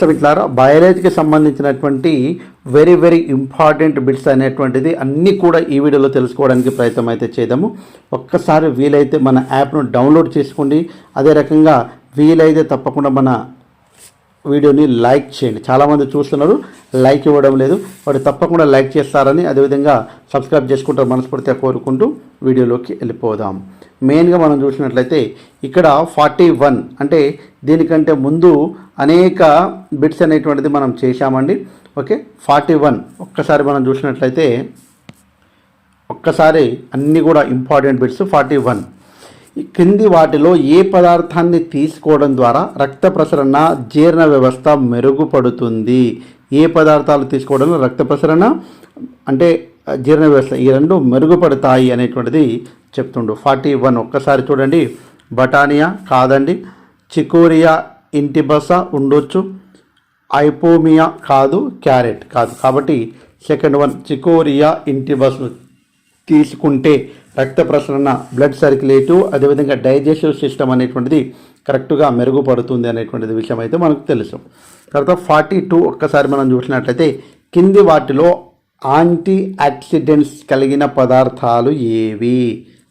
So ఇట్లారా బయాలజీకి సంబంధించినటువంటి very very important bits అనేటువంటిది అన్నీ కూడా ఈ వీడియోలో తెలుసుకోవడానికి ప్రయత్నం అయితే చేద్దాము. ఒక్కసారి వీలైతే మన యాప్ను డౌన్లోడ్ చేసుకోండి. అదే రకంగా వీలైతే తప్పకుండా మన వీడియోని లైక్ చేయండి. చాలామంది చూస్తున్నారు లైక్ ఇవ్వడం లేదు. వాడు తప్పకుండా లైక్ చేస్తారని అదేవిధంగా సబ్స్క్రైబ్ చేసుకుంటారు మనస్ఫూర్తిగా కోరుకుంటూ వీడియోలోకి వెళ్ళిపోదాం. మెయిన్గా మనం చూసినట్లయితే ఇక్కడ ఫార్టీ వన్ అంటే దీనికంటే ముందు అనేక బిట్స్ అనేటువంటిది మనం చేశామండి. ఓకే? Forty one. ఒక్కసారి మనం చూసినట్లయితే ఒక్కసారి అన్నీ కూడా ఇంపార్టెంట్ బిట్స్ ఫార్టీ వన్. కింది వాటిలో ఏ పదార్థాన్ని తీసుకోవడం ద్వారా రక్త ప్రసరణ జీర్ణ వ్యవస్థ మెరుగుపడుతుంది? ఏ పదార్థాలు తీసుకోవడం రక్త ప్రసరణ అంటే జీర్ణ వ్యవస్థ ఈ రెండు మెరుగుపడతాయి అనేటువంటిది చెప్తుండు. Forty one. ఒక్కసారి చూడండి. బటానియా కాదండి. చికోరియా ఇంటిబస ఉండొచ్చు. ఐపోమియా కాదు క్యారెట్ కాదు. కాబట్టి సెకండ్ వన్ చికోరియా ఇంటిబస్ను తీసుకుంటే రక్త ప్రసరణ బ్లడ్ సర్క్యులేటివ్ అదేవిధంగా డైజెస్టివ్ సిస్టమ్ అనేటువంటిది కరెక్ట్గా మెరుగుపడుతుంది అనేటువంటిది విషయం అయితే మనకు తెలుసు. తర్వాత ఫార్టీ టూ ఒక్కసారి మనం చూసినట్లయితే కింది వాటిలో యాంటీ యాక్సిడెంట్స్ కలిగిన పదార్థాలు ఏవి?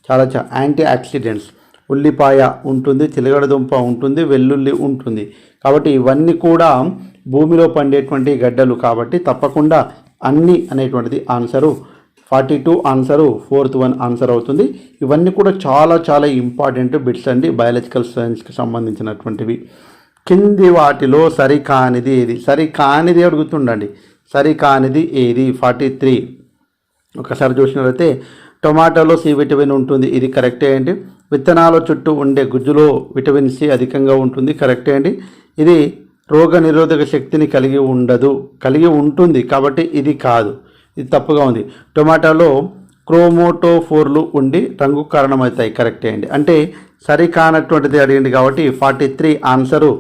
చాలా యాంటీ ఆక్సిడెంట్స్. ఉల్లిపాయ ఉంటుంది చిలగడదుంప ఉంటుంది వెల్లుల్లి ఉంటుంది. కాబట్టి ఇవన్నీ కూడా భూమిలో పండేటువంటి గడ్డలు కాబట్టి తప్పకుండా అన్ని అనేటువంటిది answer forty two answer fourth one answer అవుతుంది. ఇవన్నీ కూడా చాలా చాలా ఇంపార్టెంట్ బిట్స్ అండి బయాలజికల్ సైన్స్కి సంబంధించినటువంటివి. కింది వాటిలో సరికానిది ఏది? సరికానిది అడుగుతుండండి సరికానిది ఏది? Forty three. ఒకసారి చూసినట్లయితే టొమాటోలో సి విటమిన్ ఉంటుంది ఇది కరెక్టే అండి. విత్తనాల చుట్టూ ఉండే గుజ్జులో విటమిన్ సి అధికంగా ఉంటుంది కరెక్టే అండి. ఇది రోగ నిరోధక శక్తిని కలిగి ఉండదు కలిగి ఉంటుంది కాబట్టి ఇది కాదు ఇది తప్పుగా ఉంది. టొమాటోలో క్రోమోటోఫోర్లు ఉండి రంగు కారణమవుతాయి కరెక్టే అండి. అంటే సరి కానటువంటిది అడిగింది కాబట్టి ఫార్టీ త్రీ ఆన్సరు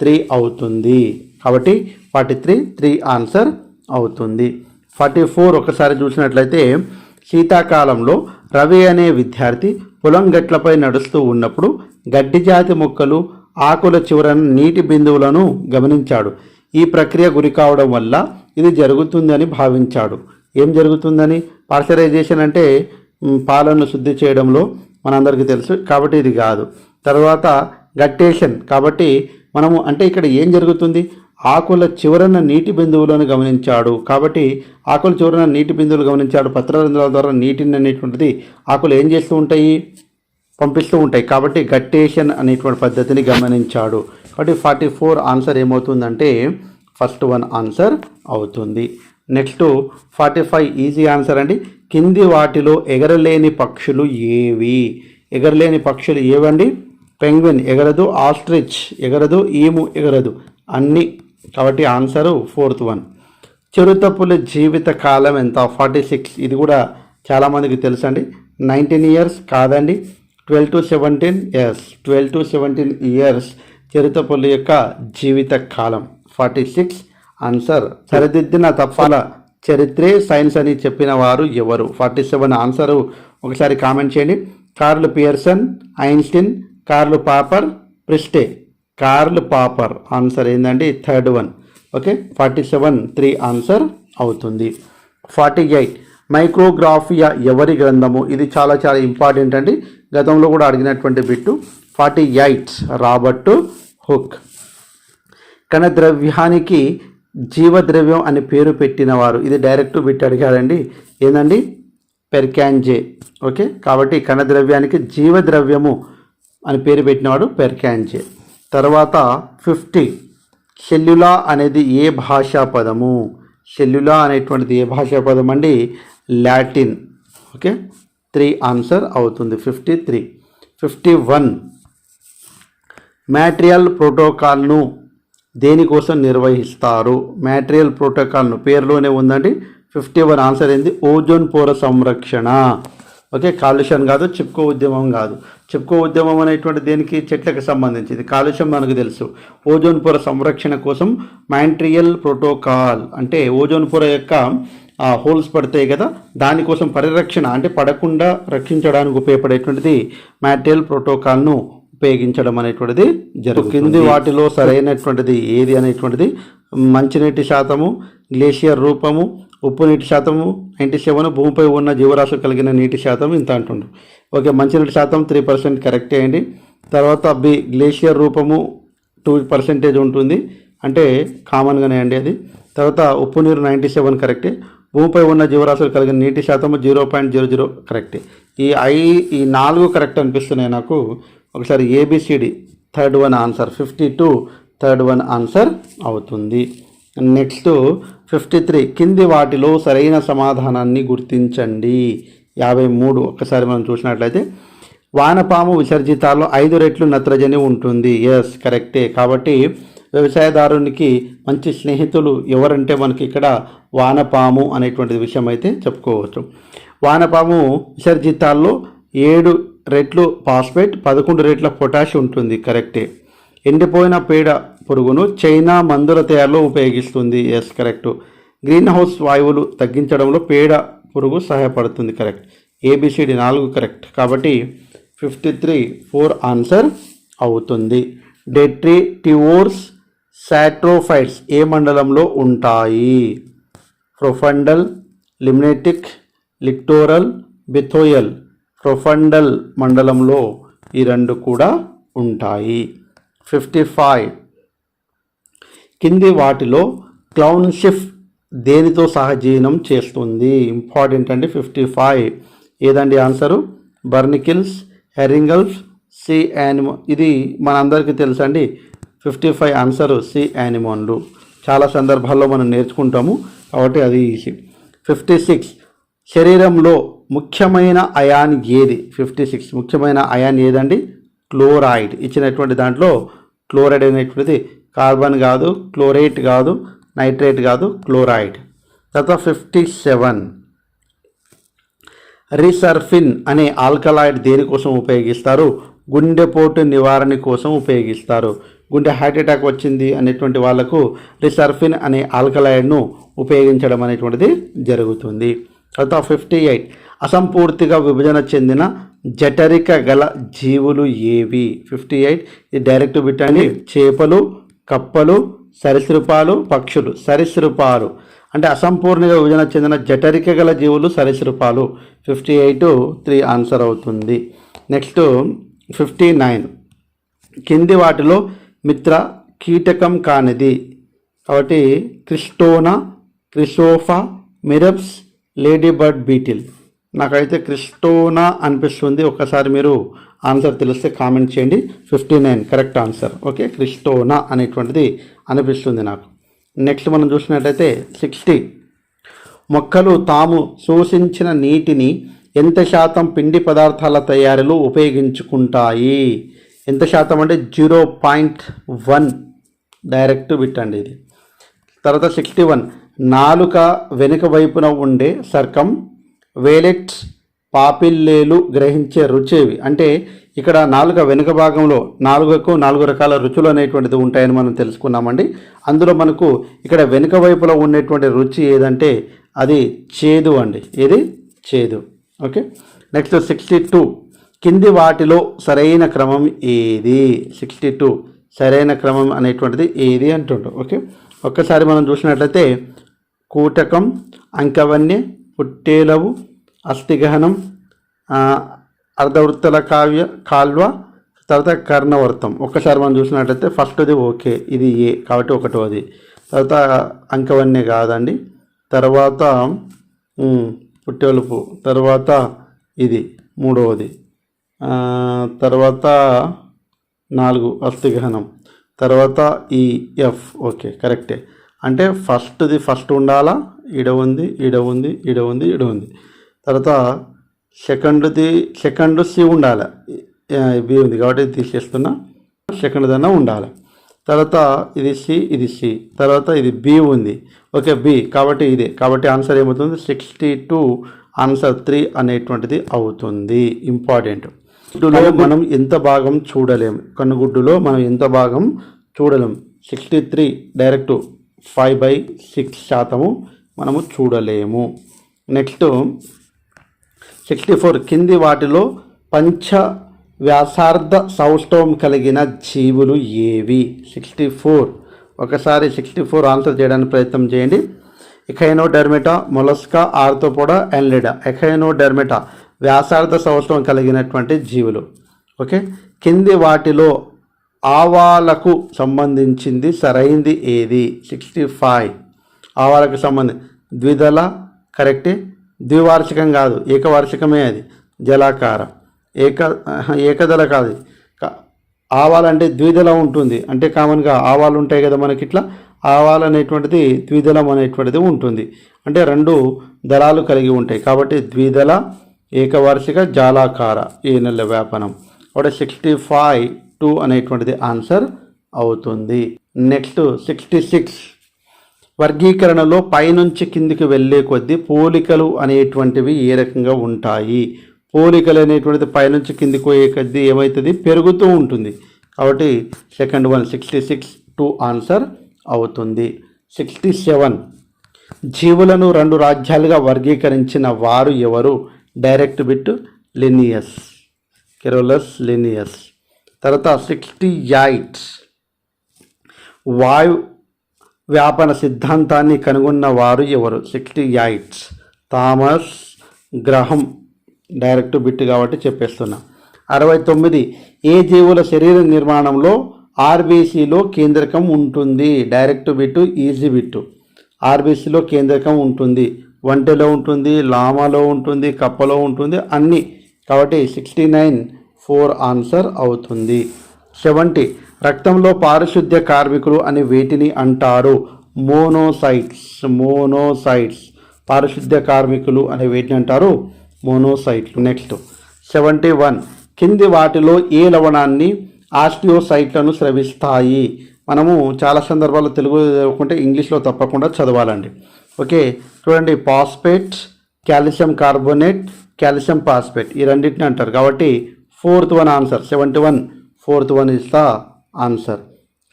త్రీ అవుతుంది. కాబట్టి ఫార్టీ త్రీ త్రీ ఆన్సర్ అవుతుంది. ఫార్టీ ఫోర్ ఒకసారి చూసినట్లయితే శీతాకాలంలో రవి అనే విద్యార్థి పొలం గట్లపై నడుస్తూ ఉన్నప్పుడు గడ్డి జాతి మొక్కలు ఆకుల చివరన నీటి బిందువులను గమనించాడు. ఈ ప్రక్రియ గురి కావడం వల్ల ఇది జరుగుతుందని భావించాడు. ఏం జరుగుతుందని? పార్సరైజేషన్ అంటే పాలను శుద్ధి చేయడంలో మనందరికీ తెలుసు కాబట్టి ఇది కాదు. తర్వాత గట్టేషన్ కాబట్టి మనము అంటే ఇక్కడ ఏం జరుగుతుంది? ఆకుల చివరన నీటి బిందువులను గమనించాడు. కాబట్టి ఆకుల చివరన నీటి బిందువులు గమనించాడు. పత్రరంధ్రాల ద్వారా నీటిని అనేటువంటిది ఆకులు ఏం చేస్తూ ఉంటాయి? పంపిస్తూ ఉంటాయి. కాబట్టి గట్టేషన్ అనేటువంటి పద్ధతిని గమనించాడు. కాబట్టి ఫార్టీ ఫోర్ ఆన్సర్ ఏమవుతుందంటే ఫస్ట్ వన్ ఆన్సర్ అవుతుంది. Next forty five easy answer అండి. కింది వాటిలో ఎగరలేని పక్షులు ఏవి? ఎగరలేని పక్షులు ఏవండి? పెంగ్విన్ ఎగరదు ఆస్ట్రిచ్ ఎగరదు ఈము ఎగరదు. అన్నీ కాబట్టి ఆన్సరు ఫోర్త్ వన్ చిరుతపుల జీవిత కాలం ఎంత? ఫార్టీ సిక్స్ ఇది కూడా చాలామందికి తెలుసు అండి నైన్టీన్ ఇయర్స్ కాదండి. Twelve to seventeen years twelve to seventeen years చిరుతపులి యొక్క జీవిత కాలం. ఫార్టీ సిక్స్ ఆన్సర్ సరిదిద్దిన తప్పాల చరిత్రే సైన్స్ అని చెప్పిన వారు ఎవరు? ఫార్టీ సెవెన్ ఆన్సరు ఒకసారి కామెంట్ చేయండి. Karl Pearson Einstein Karl Popper Priestley. Karl Popper. Answer ఏంటండి third one okay forty seven three answer అవుతుంది. ఫార్టీ ఎయిట్ మైక్రోగ్రాఫియా ఎవరి గ్రంథము? ఇది చాలా చాలా ఇంపార్టెంట్ అండి. గతంలో కూడా అడిగినటువంటి bit. Forty eight Robert Hooke. కణ ద్రవ్యానికి జీవద్రవ్యం అని పేరు పెట్టినవారు. ఇది డైరెక్ట్ బిట్ అడిగాడండి ఏందండి? పెర్కాంజే. ఓకే కాబట్టి కణద్రవ్యానికి జీవద్రవ్యము అని పేరు పెట్టినవాడు పెర్కాంజే. తర్వాత ఫిఫ్టీ సెల్యులా అనేది ఏ భాషా పదము? సెల్యులా అనేటువంటిది ఏ భాషా పదం అండి? లాటిన్. ఓకే? త్రీ ఆన్సర్ అవుతుంది. Fifty three fifty one Montreal ప్రోటోకాల్ను దేనికోసం నిర్వహిస్తారు? మ్యాట్రియల్ ప్రోటోకాల్ను పేరులోనే ఉందండి. ఫిఫ్టీ వన్ ఆన్సర్ ఏంది? ఓజోన్ పొర సంరక్షణ. ఓకే? కాలుష్యం కాదు చిప్కో ఉద్యమం కాదు. చెప్పుకో ఉద్యమం అనేటువంటి దేనికి? చెట్లకు సంబంధించింది. కాలుష్యం మనకు తెలుసు. ఓజోన్ పొర సంరక్షణ కోసం మ్యాంట్రియల్ ప్రోటోకాల్ అంటే ఓజోన్ పొర యొక్క హోల్స్ పడతాయి కదా? దానికోసం పరిరక్షణ అంటే పడకుండా రక్షించడానికి ఉపయోగపడేటువంటిది మ్యాట్రియల్ ప్రోటోకాల్ను ఉపయోగించడం అనేటువంటిది జరుగుతుంది. కింది వాటిలో సరైనటువంటిది ఏది అనేటువంటిది? మంచినీటి శాతము గ్లేషియర్ రూపము ఉప్పు నీటి శాతము నైంటీ సెవెన్ భూమిపై ఉన్న జీవరాశులు కలిగిన నీటి శాతం ఇంత అంటుండు ఓకే మంచినీటి శాతం త్రీ పర్సెంట్ కరెక్ట్ అయ్యండి తర్వాత బి గ్లేషియర్ రూపము టూ పర్సెంటేజ్ ఉంటుంది. అంటే కామన్గానే అండి అది. తర్వాత ఉప్పు నీరు నైంటీ సెవెన్ కరెక్టే భూమిపై ఉన్న జీవరాశులు కలిగిన నీటి శాతము జీరో పాయింట్ జీరో జీరో కరెక్టే ఈ ఐ ఈ నాలుగు కరెక్ట్ అనిపిస్తున్నాయి నాకు. ఒకసారి A B C D third one answer fifty two third one answer అవుతుంది. నెక్స్ట్ ఫిఫ్టీ త్రీ కింది వాటిలో సరైన సమాధానాన్ని గుర్తించండి. యాభై మూడు. ఒక్కసారి మనం చూసినట్లయితే వానపాము విసర్జితాల్లో ఐదు రెట్లు నత్రజని ఉంటుంది. ఎస్ కరెక్టే కాబట్టి వ్యవసాయదారునికి మంచి స్నేహితులు ఎవరంటే మనకి ఇక్కడ వానపాము అనేటువంటి విషయం అయితే చెప్పుకోవచ్చు. వానపాము విసర్జితాల్లో ఏడు రెట్లు ఫాస్ఫేట్ పదకొండు రెట్ల పొటాష్ ఉంటుంది. కరెక్టే ఎండిపోయిన పేడ పురుగును చైనా మందుల తయారీలో ఉపయోగిస్తుంది. ఎస్ కరెక్ట్ గ్రీన్ హౌస్ వాయువులు తగ్గించడంలో పేడ పురుగు సహాయపడుతుంది. కరెక్ట్ ఏబిసిడి నాలుగు కరెక్ట్ కాబట్టి ఫిఫ్టీ త్రీ ఫోర్ ఆన్సర్ అవుతుంది డెట్రీ టివోర్స్ సాట్రోఫైట్స్ ఏ మండలంలో ఉంటాయి? ప్రొఫండల్ లిమ్నెటిక్ లిక్టోరల్ బిథోయల్ ప్రొఫండల్ మండలంలో ఈ రెండు కూడా ఉంటాయి. ఫిఫ్టీ ఫైవ్ కింది వాటిలో క్లౌన్షిప్ దేనితో సహజీవనం చేస్తుంది? ఇంపార్టెంట్ అండి ఫిఫ్టీ ఫైవ్. ఏదండి ఆన్సరు? బర్నికిల్స్ హెరింగల్స్ సి యానిమో ఇది మనందరికీ తెలుసండి. ఫిఫ్టీ ఫైవ్ ఆన్సరు సి యానిమోన్లు. చాలా సందర్భాల్లో మనం నేర్చుకుంటాము కాబట్టి అది ఈజీ. Fifty six. శరీరంలో ముఖ్యమైన అయాన్ ఏది? Fifty six. ముఖ్యమైన అయాన్ ఏదండి? క్లోరైడ్. ఇచ్చినటువంటి దాంట్లో క్లోరైడ్ అనేటువంటిది కార్బన్ కాదు క్లోరైట్ కాదు నైట్రేట్ కాదు క్లోరైడ్. తర్వాత ఫిఫ్టీ సెవెన్. రిసర్ఫిన్ అనే ఆల్కలాయిడ్ దేనికోసం ఉపయోగిస్తారు? గుండెపోటు నివారణ కోసం ఉపయోగిస్తారు. గుండె హార్ట్ అటాక్ వచ్చింది అనేటువంటి వాళ్ళకు రిసర్ఫిన్ అనే ఆల్కలాయిడ్ను ఉపయోగించడం అనేటువంటిది జరుగుతుంది. తర్వాత ఫిఫ్టీ ఎయిట్. అసంపూర్తిగా విభజన చెందిన జఠరిక గల జీవులు ఏవి? Fifty eight. ఇది డైరెక్ట్ బిట్టండి చేపలు కప్పలు సరీసృపాలు పక్షులు. సరీసృపాలు అంటే అసంపూర్ణంగా విభజన చెందిన జఠరిక గల జీవులు సరీసృపాలు. ఫిఫ్టీ ఎయిట్ త్రీ ఆన్సర్ అవుతుంది. Next fifty nine. కింది వాటిలో మిత్ర కీటకం కానిది. కాబట్టి క్రిస్టోనా క్రిసోఫా మిరప్స్ లేడీ బర్డ్ బీటిల్. నాకైతే క్రిస్టోనా అనిపిస్తుంది. ఒకసారి మీరు ఆన్సర్ తెలిస్తే కామెంట్ చేయండి. Fifty nine correct answer. Okay క్రిస్టోనా అనేటువంటిది అనిపిస్తుంది నాకు. నెక్స్ట్ మనం చూసినట్లయితే సిక్స్టీ. మొక్కలు తాము శోషించిన నీటిని ఎంత శాతం పిండి పదార్థాల తయారీలో ఉపయోగించుకుంటాయి? ఎంత శాతం అంటే zero point one. Direct bit అండి ఇది. తర్వాత సిక్స్టీ వన్. నాలుక వెనుక వైపున ఉండే సర్కం వేలెట్స్ పాపిల్లేలు గ్రహించే రుచేవి. అంటే ఇక్కడ నాలుక వెనుక భాగంలో నాలుగకు నాలుగు రకాల రుచులు అనేటువంటిది ఉంటాయని మనం తెలుసుకున్నామండి. అందులో మనకు ఇక్కడ వెనుక వైపులో ఉండేటువంటి రుచి ఏదంటే అది చేదు అండి. ఇది చేదు. ఓకే. Next sixty two. కింది వాటిలో సరైన క్రమం ఏది? Sixty two. సరైన క్రమం అనేటువంటిది ఏది అంటుంటాం ఓకే. ఒక్కసారి మనం చూసినట్లయితే కూటకం అంకవన్య పుట్టేలవు అస్థిగహనం అర్ధవృత్తల కావ్య కాల్వ తర్వాత కర్ణవర్తం. ఒక్కసారి మనం చూసినట్లయితే ఫస్ట్ది ఓకే ఇది ఏ కాబట్టి ఒకటోది. తర్వాత అంకవన్నీ కాదండి. తర్వాత పుట్టెలుపు. తర్వాత ఇది మూడవది తర్వాత నాలుగు అస్థిగహనం తర్వాత ఈ ఎఫ్ ఓకే కరెక్టే. అంటే ఫస్ట్ది ఫస్ట్ ఉండాలా? ఇడ ఉంది ఇడ ఉంది ఇడ ఉంది ఇడ ఉంది. తర్వాత సెకండ్ది సెకండ్ సి ఉండాలి. బి ఉంది కాబట్టి ఇది తీసేస్తున్నా. సెకండ్ దన్నా ఉండాలి. తర్వాత ఇది సి ఇది సి. తర్వాత ఇది బి ఉంది. ఓకే బి కాబట్టి ఇదే. కాబట్టి ఆన్సర్ ఏమవుతుంది? సిక్స్టీ టూ ఆన్సర్ త్రీ అనేటువంటిది అవుతుంది. ఇంపార్టెంట్. గుడ్డులో మనం ఎంత భాగం చూడలేం. కన్నుగుడ్డులో మనం ఎంత భాగం చూడలేం. Sixty three direct five by six శాతము మనము చూడలేము. నెక్స్ట్ సిక్స్టీ ఫోర్ కింది వాటిలో పంచ వ్యాసార్థ సౌష్ఠవం కలిగిన జీవులు ఏవి? సిక్స్టీ ఫోర్ ఒకసారి సిక్స్టీ ఫోర్ ఆన్సర్ చేయడానికి ప్రయత్నం చేయండి. ఎఖైనోడెర్మిటా మొలస్కా ఆర్థోపోడా ఎన్లిడా. ఎఖైనోడెర్మిటా వ్యాసార్థ సౌష్ఠవం కలిగినటువంటి జీవులు. ఓకే? కింది వాటిలో ఆవాలకు సంబంధించింది సరైంది ఏది? సిక్స్టీ ఫైవ్ ఆవాలకు సంబంధించి ద్విదళ కరెక్టే? ద్వివార్షికం కాదు ఏకవార్షికమే అది జలాకార. ఏక ఏకదళ కాదు ఆవాలంటే ద్విదల ఉంటుంది. అంటే కామన్గా ఆవాలు ఉంటాయి కదా మనకి ఇట్లా ఆవాలు అనేటువంటిది ద్విదళం అనేటువంటిది ఉంటుంది. అంటే రెండు దళాలు కలిగి ఉంటాయి. కాబట్టి ద్విదళ ఏకవార్షిక జాలాకార ఈ నెల వ్యాపనం. ఒకటి సిక్స్టీ ఫైవ్ టూ అనేటువంటిది ఆన్సర్ అవుతుంది. నెక్స్ట్ సిక్స్టీ సిక్స్ వర్గీకరణలో పైనుంచి కిందికి వెళ్ళే కొద్దీ పోలికలు అనేటువంటివి ఏ రకంగా ఉంటాయి? పోలికలు అనేటువంటిది పైనుంచి కిందికి పోయే కొద్దీ ఏమవుతుంది పెరుగుతూ ఉంటుంది. కాబట్టి second one sixty six two answer అవుతుంది. సిక్స్టీ సెవెన్ జీవులను రెండు రాజ్యాలుగా వర్గీకరించిన వారు ఎవరు? Direct bit Linnaeus Carolus Linnaeus తర్వాత సిక్స్టీ ఎయిట్ వాయు వ్యాపన సిద్ధాంతాన్ని కనుగొన్న వారు ఎవరు? Sixty eights. Thomas Graham. Direct bit కాబట్టి చెప్పేస్తున్నా. అరవై తొమ్మిది. ఏ జీవుల శరీర నిర్మాణంలో ఆర్బీసీలో కేంద్రకం ఉంటుంది? డైరెక్ట్ బిట్టు ఈజీ బిట్టు ఆర్బీసీలో కేంద్రకం ఉంటుంది. వంటలో ఉంటుంది లామాలో ఉంటుంది కప్పలో ఉంటుంది అన్నీ. కాబట్టి సిక్స్టీ నైన్ ఫోర్ ఆన్సర్ అవుతుంది. సెవెంటీ. రక్తంలో పారిశుద్ధ్య కార్మికులు అని వీటిని అంటారు. Monocytes monocytes. పారిశుద్ధ్య కార్మికులు అనే వేటిని అంటారు. మోనోసైట్లు. నెక్స్ట్. Seventy one. కింది వాటిలో ఏ లవణాన్ని ఆస్టియోసైట్లను స్రవిస్తాయి? మనము చాలా సందర్భాల్లో తెలుగు చదువుకుంటే ఇంగ్లీష్లో తప్పకుండా చదవాలండి. ఓకే చూడండి. Phosphate calcium carbonate calcium phosphate. ఈ రెండింటిని అంటారు. కాబట్టి fourth one answer. Seventy one. Fourth one is the answer.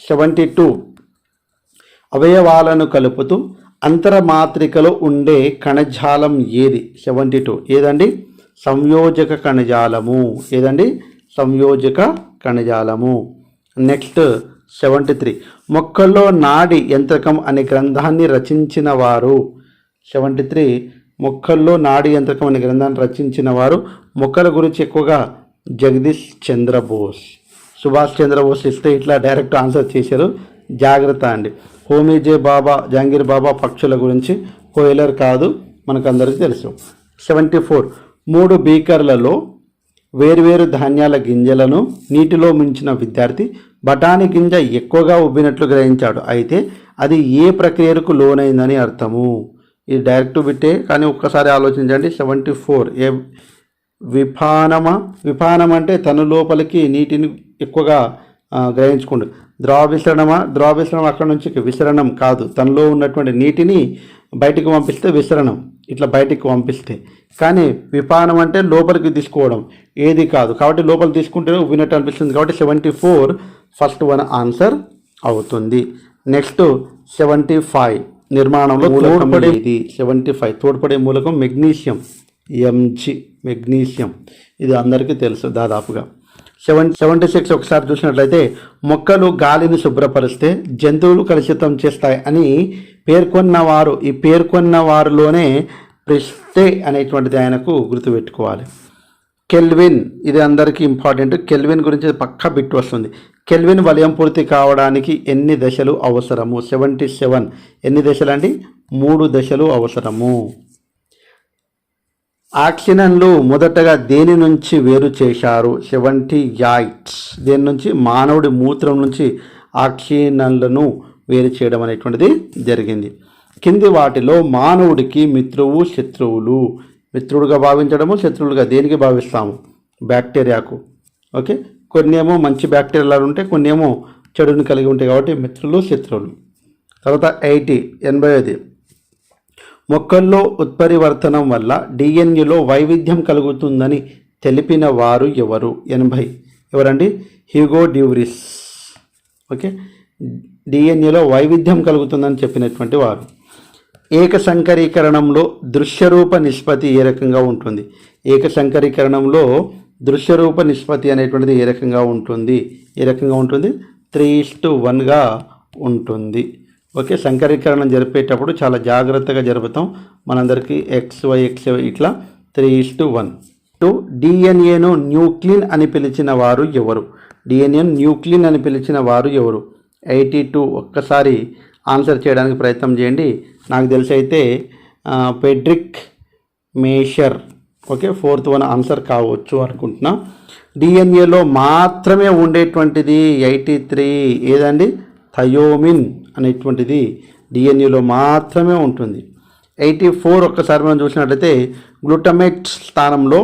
Seventy two. అవయవాలను కలుపుతూ అంతరమాత్రికలో ఉండే కణజాలం ఏది? Seventy two. ఏదండి? సంయోజక కణజాలము. ఏదండి? సంయోజక కణజాలము. Next seventy three. మొక్కల్లో నాడి యంత్రకం అనే గ్రంథాన్ని రచించిన వారు సెవెంటీ త్రీ. మొక్కల్లో నాడి యంత్రకం అనే గ్రంథాన్ని రచించిన వారు మొక్కల గురించి ఎక్కువగా జగదీష్ చంద్రబోస్. సుభాష్ చంద్రబోస్ ఇస్తే ఇట్లా డైరెక్ట్ ఆన్సర్ చేశారు. జాగ్రత్త అండి. హోమీజే బాబా జహాంగీర్ బాబా పక్షుల గురించి కోయిలర్ కాదు మనకందరికీ తెలుసు. Seventy four. మూడు బీకర్లలో వేరువేరు ధాన్యాల గింజలను నీటిలో ముంచిన విద్యార్థి బఠానీ గింజ ఎక్కువగా ఉబ్బినట్లు గ్రహించాడు. అయితే అది ఏ ప్రక్రియకు లోనైందని అర్థము? ఇది డైరెక్ట్ బిట్టే కానీ ఒక్కసారి ఆలోచించండి. Seventy four. ఏ విపానమా విపానం అంటే తన లోపలికి నీటిని ఎక్కువగా ఆ, గ్రహించుకోండు. ద్రవ విసరణమా ద్రవ విసరణం అక్కడ నుంచి విసరణం కాదు. తనలో ఉన్నటువంటి నీటిని బయటికి పంపిస్తే విసరణం ఇట్లా బయటికి పంపిస్తే. కానీ విపానం అంటే లోపలికి తీసుకోవడం. ఏది కాదు. కాబట్టి లోపలికి తీసుకుంటే వినట్టు అనిపిస్తుంది. కాబట్టి seventy four first one answer అవుతుంది. నెక్స్ట్ సెవెంటీ ఫైవ్ నిర్మాణంలో తోడ్పడేది సెవెంటీ ఫైవ్ తోడ్పడే మూలకం మెగ్నీషియం ఎంజి. మెగ్నీషియం. ఇది అందరికీ తెలుసు దాదాపుగా. సెవెన్ సెవెంటీ సిక్స్ ఒకసారి చూసినట్లయితే మొక్కలు గాలిని శుభ్రపరిస్తే జంతువులు కలుషితం చేస్తాయి అని పేర్కొన్నవారు. ఈ పేర్కొన్న వారిలోనే ప్రిస్తే అనేటువంటిది ఆయనకు గుర్తుపెట్టుకోవాలి. కెల్విన్ ఇది అందరికీ ఇంపార్టెంట్. కెల్విన్ గురించి పక్కా బిట్ వస్తుంది. కెల్విన్ వలయం పూర్తి కావడానికి ఎన్ని దశలు అవసరము? Seventy seven. ఎన్ని దశలు అండి మూడు దశలు అవసరము. ఆక్సిజన్లు మొదటగా దేని నుంచి వేరు చేశారు? Seventy eights. దేని నుంచి? మానవుడి మూత్రం నుంచి ఆక్సిజన్లను వేరు చేయడం అనేటువంటిది జరిగింది. కింది వాటిలో మానవుడికి మిత్రువు శత్రువులు. మిత్రుడుగా భావించడము శత్రువులుగా దేనికి భావిస్తాము? బ్యాక్టీరియాకు. ఓకే? కొన్ని ఏమో మంచి బ్యాక్టీరియాలు ఉంటాయి కొన్ని ఏమో చెడుని కలిగి ఉంటాయి కాబట్టి మిత్రులు శత్రువులు. తర్వాత ఎయిటీ ఎనభై ఐదు. మొక్కల్లో ఉత్పరివర్తనం వల్ల డిఎన్ఏలో వైవిధ్యం కలుగుతుందని తెలిపిన వారు ఎవరు? ఎనభై. ఎవరండి? Hugo de Vries. ఓకే? డిఎన్ఏలో వైవిధ్యం కలుగుతుందని చెప్పినటువంటి వారు. ఏక సంకరీకరణంలో దృశ్యరూప నిష్పత్తి ఏ రకంగా ఉంటుంది? ఏక సంకరీకరణంలో దృశ్యరూప నిష్పత్తి అనేటువంటిది ఏ రకంగా ఉంటుంది? ఏ రకంగా ఉంటుంది? త్రీ టు వన్గా ఉంటుంది. ఓకే సంకరీకరణం జరిపేటప్పుడు చాలా జాగ్రత్తగా జరుపుతాం. మనందరికీ ఎక్స్ వై ఎక్స్ వై ఇట్లా త్రీ టు వన్. టు డిఎన్ఏను న్యూక్లిన్ అని పిలిచిన వారు ఎవరు? డిఎన్ఏను న్యూక్లిన్ అని పిలిచిన వారు ఎవరు? ఎయిటీ టూ ఒక్కసారి ఆన్సర్ చేయడానికి ప్రయత్నం చేయండి. నాకు తెలిసి అయితే Friedrich Miescher. Okay fourth one answer కావచ్చు అనుకుంటున్నా. డిఎన్ఏలో మాత్రమే ఉండేటువంటిది ఎయిటీ త్రీ. ఏదండి? థయోమిన్ అనేటువంటిది డిఎన్ఏలో మాత్రమే ఉంటుంది. ఎయిటీ ఫోర్ ఒక్కసారి మనం చూసినట్లయితే గ్లూటమేట్ స్థానంలో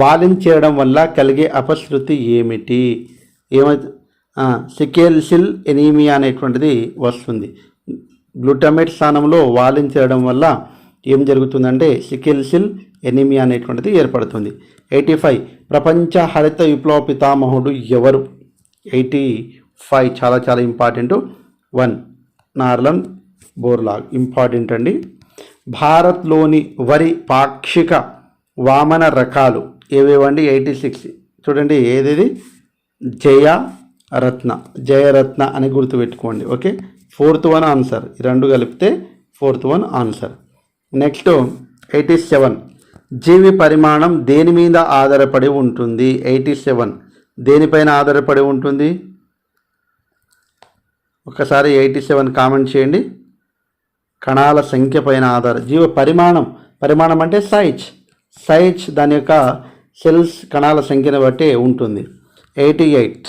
వాలిన్ చేయడం వల్ల కలిగే అపశృతి ఏమిటి? ఏమై సికేల్సిల్ ఎనీమియా అనేటువంటిది వస్తుంది. గ్లూటమేట్ స్థానంలో వాలిన్ చేయడం వల్ల ఏం జరుగుతుందంటే సికిల్సిల్ ఎనిమియా అనేటువంటిది ఏర్పడుతుంది. ఎయిటీ ఫైవ్ ప్రపంచ హరిత విప్లవ పితామహుడు ఎవరు? ఎయిటీ ఫైవ్ చాలా చాలా important. One Norman Borlaug. Important అండి. భారత్లోని వరి పాక్షిక వామన రకాలు ఏవేవండి? Eighty six. చూడండి ఏదేది? జయ రత్న. జయరత్న అని గుర్తుపెట్టుకోండి ఓకే? Fourth one answer. ఈ రెండు కలిపితే fourth one answer. Next eighty seven. జీవి పరిమాణం దేని మీద ఆధారపడి ఉంటుంది? Eighty seven. దేనిపైన ఆధారపడి ఉంటుంది? ఒకసారి ఎయిటీ సెవెన్ కామెంట్ చేయండి. కణాల సంఖ్య పైన ఆధార జీవ పరిమాణం పరిమాణం అంటే సైజ్. సైజ్ దాని యొక్క సెల్స్ కణాల సంఖ్యను బట్టి ఉంటుంది. Eighty eight.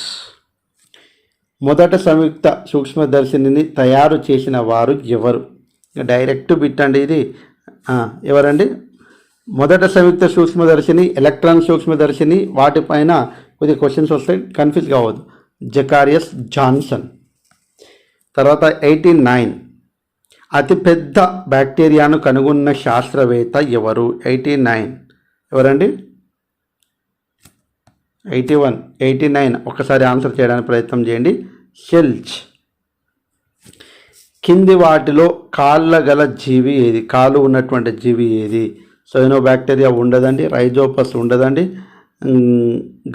మొదట సంయుక్త సూక్ష్మదర్శినిని తయారు చేసిన వారు ఎవరు? డైరెక్ట్ బిట్ అండి ఇది. ఎవరండి? మొదట సంయుక్త సూక్ష్మదర్శిని ఎలక్ట్రాన్ సూక్ష్మదర్శిని వాటిపైన కొద్ది క్వశ్చన్స్ వస్తాయి. కన్ఫ్యూజ్ కావద్దు. Zacharias Janssen. తర్వాత ఎయిటీ నైన్. అతిపెద్ద బ్యాక్టీరియాను కనుగొన్న శాస్త్రవేత్త ఎవరు? Eighty nine. ఎవరండి? Eighty one. Eighty nine. ఒకసారి ఆన్సర్ చేయడానికి ప్రయత్నం చేయండి. షెల్చ్. కింది వాటిలో కాళ్ళ గల జీవి ఏది? కాలు ఉన్నటువంటి జీవి ఏది? సోయినో బ్యాక్టీరియా ఉండదండి. రైజోపస్ ఉండదండి.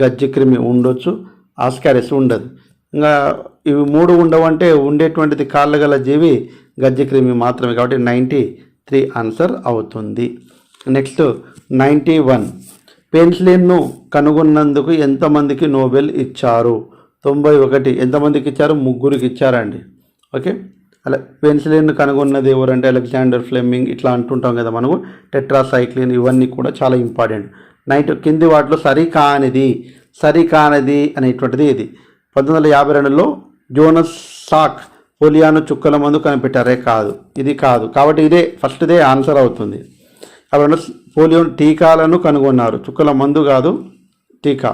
గజ్జి క్రిమి ఉండొచ్చు. ఆస్కారిస్ ఉండదు. ఇంకా ఇవి మూడు ఉండవంటే ఉండేటువంటిది కాళ్ళ గల జీవి గజ్జి క్రిమి మాత్రమే కాబట్టి నైంటీ త్రీ ఆన్సర్ అవుతుంది. Next ninety one. పెన్సిలిన్ను కనుగొన్నందుకు ఎంతమందికి నోబెల్ ఇచ్చారు? తొంభై ఒకటి. ఎంతమందికి ఇచ్చారు? ముగ్గురికి ఇచ్చారండి. ఓకే? అలా పెన్సిలిన్ కనుగొన్నది ఎవరంటే అలెగ్జాండర్ ఫ్లెమింగ్ ఇట్లా అంటుంటాం కదా మనము. టెట్రాసైక్లిన్ ఇవన్నీ కూడా చాలా ఇంపార్టెంట్. నైట్ కింది వాటిలో సరికానిది సరికానిది అనేటువంటిది ఇది. పంతొమ్మిది వందల యాభై రెండులో జోనస్ సాక్ పోలియాను చుక్కల మందు కనిపెట్టారే? కాదు. ఇది కాదు. కాబట్టి ఇదే ఫస్ట్దే ఆన్సర్ అవుతుంది. కాబట్టి పోలియో టీకాలను కనుగొన్నారు. చుక్కల మందు కాదు టీకా.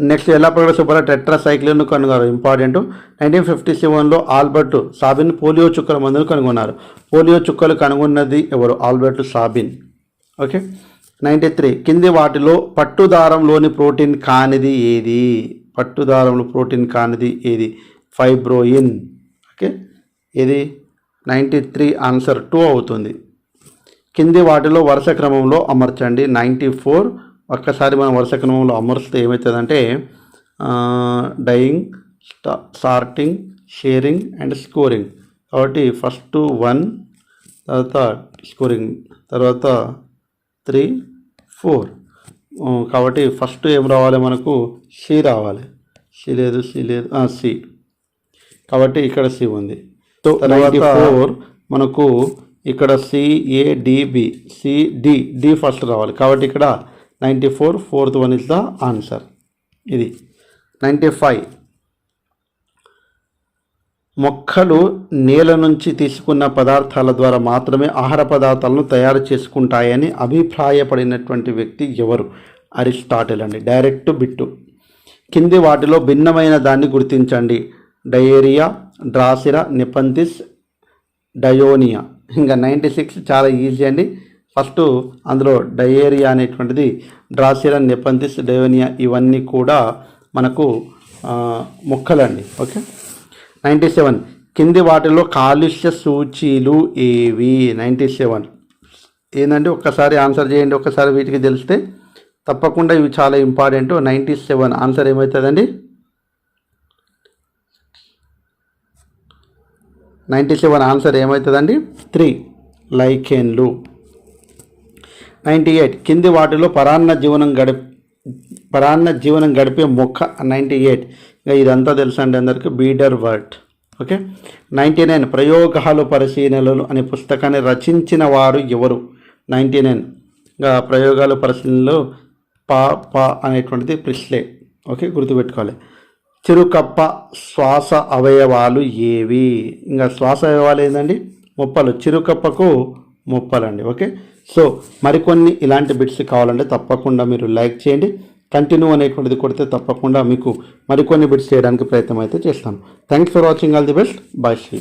నెక్స్ట్ ఎలా ప్రకాశ టెట్రా టెట్రాసైక్లిన్ను కనుగొన్నారు. ఇంపార్టెంట్ నైన్టీన్ ఫిఫ్టీ సెవెన్లో ఆల్బర్ట్ సాబిన్ పోలియో చుక్కల మందును కనుగొన్నారు. పోలియో చుక్కలు కనుగొన్నది ఎవరు? Albert Sabin. Okay ninety three కింది వాటిలో పట్టుదారంలోని ప్రోటీన్ కానిది ఏది? పట్టుదారంలో ప్రోటీన్ కానిది ఏది? ఫైబ్రోయిన్. ఓకే? ఇది నైంటీ త్రీ ఆన్సర్ టూ అవుతుంది. కింది వాటిలో వరుస క్రమంలో అమర్చండి. Ninety four. ఒక్కసారి మనం వరుస క్రమంలో అమర్చితే ఏమవుతుందంటే dyeing sorting sharing and scoring. కాబట్టి ఫస్ట్ వన్ తర్వాత స్కోరింగ్ తర్వాత త్రీ ఫోర్. కాబట్టి ఫస్ట్ ఏం రావాలి మనకు? సి రావాలి. సి లేదు సి లేదు సి. కాబట్టి ఇక్కడ సి ఉంది. తర్వాత ఫోర్ మనకు ఇక్కడ సిఏడిబి సిడి డి ఫస్ట్ రావాలి. కాబట్టి ఇక్కడ ninety four fourth one is the answer. ఇది. Ninety five. మొక్కలు నేల నుంచి తీసుకున్న పదార్థాల ద్వారా మాత్రమే ఆహార పదార్థాలను తయారు చేసుకుంటాయని అభిప్రాయపడినటువంటి వ్యక్తి ఎవరు? అరిస్టాటిల్ అండి. Direct bit. కింది వాటిలో భిన్నమైన దాన్ని గుర్తించండి. డయేరియా డ్రాసిరా నిపంతిస్ డయోనియా. ఇంకా నైంటీ సిక్స్ చాలా ఈజీ అండి. ఫస్ట్ అందులో డయేరియా అనేటువంటిది డ్రాసిరా నిపంతిస్ డయోనియా ఇవన్నీ కూడా మనకు మొక్కలండి. ఓకే? Ninety seven. కింది వాటిలో కాలుష్య సూచీలు ఏవి? Ninety seven. ఏంటంటే ఒక్కసారి ఆన్సర్ చేయండి ఒక్కసారి వీటికి తెలిస్తే. తప్పకుండా ఇవి చాలా ఇంపార్టెంట్. Ninety seven. ఆన్సర్ ఏమవుతుందండి? నైంటీ సెవెన్ ఆన్సర్ ఏమవుతుందండి? త్రీ. లైకెన్లు. Ninety eight. కింది వాటిలో పరాన్న జీవనం గడి పరాన్న జీవనం గడిపే మొక్క. Ninety eight. ఇదంతా తెలుసండి అందరికీ. బీడర్ వర్డ్ ఓకే? నైంటీ నైన్ ప్రయోగాలు పరిశీలనలు అనే పుస్తకాన్ని రచించిన వారు ఎవరు? Ninety nine. ఇంకా ప్రయోగాలు పరిశీలనలు పా పా అనేటువంటిది ప్రిస్లే. ఓకే? గుర్తుపెట్టుకోవాలి. చిరుకప్ప శ్వాస అవయవాలు ఏవి? ఇంకా శ్వాస అవయవాలు ఏంటండి ముప్పలు. చిరుకప్పకు ముప్పలండి. ఓకే? సో మరికొన్ని ఇలాంటి బిట్స్ కావాలంటే తప్పకుండా మీరు లైక్ చేయండి. కంటిన్యూ అనేటువంటిది కొడితే తప్పకుండా మీకు మరికొన్ని బిట్స్ చేయడానికి ప్రయత్నం అయితే చేస్తాను thanks for watching all the best bye Shri